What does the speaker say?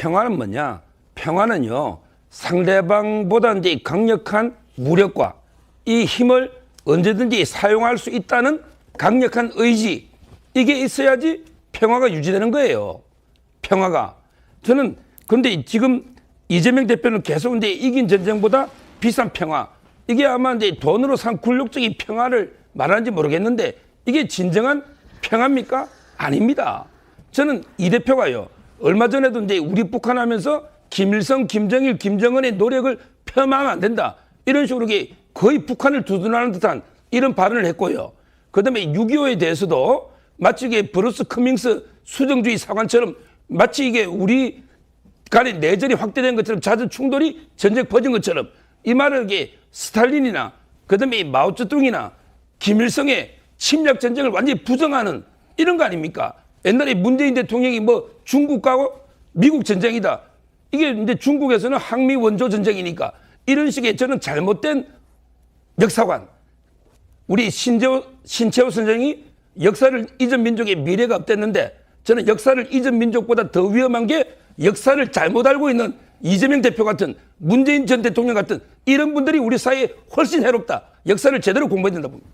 평화는 뭐냐? 평화는요, 상대방보다 이제 강력한 무력과 이 힘을 언제든지 사용할 수 있다는 강력한 의지, 이게 있어야지 평화가 유지되는 거예요. 평화가. 저는 근데 지금 이재명 대표는 계속 이제 이긴 전쟁보다 비싼 평화. 이게 아마 이제 돈으로 산 굴욕적인 평화를 말하는지 모르겠는데 이게 진정한 평화입니까? 아닙니다. 저는 이 대표가요. 얼마 전에도 이제 우리 북한 하면서 김일성, 김정일, 김정은의 노력을 폄하하면 안 된다. 이런 식으로 거의 북한을 두둔하는 듯한 이런 발언을 했고요. 그 다음에 6.25에 대해서도 마치 이게 브루스 커밍스 수정주의 사관처럼 마치 이게 우리 간의 내전이 확대된 것처럼 잦은 충돌이 전쟁 퍼진 것처럼 이 말을 이게 스탈린이나 그다음에 이 마오쩌둥이나 김일성의 침략 전쟁을 완전히 부정하는 이런 거 아닙니까? 옛날에 문재인 대통령이 뭐 중국과 미국 전쟁이다. 이게 이제 중국에서는 항미 원조 전쟁이니까 이런 식의 저는 잘못된 역사관 우리 신재호, 신채호 선생이 역사를 잊은 민족의 미래가 없댔는데 저는 역사를 잊은 민족보다 더 위험한 게 역사를 잘못 알고 있는 이재명 대표 같은 문재인 전 대통령 같은 이런 분들이 우리 사회에 훨씬 해롭다. 역사를 제대로 공부해야 된다 봅니다.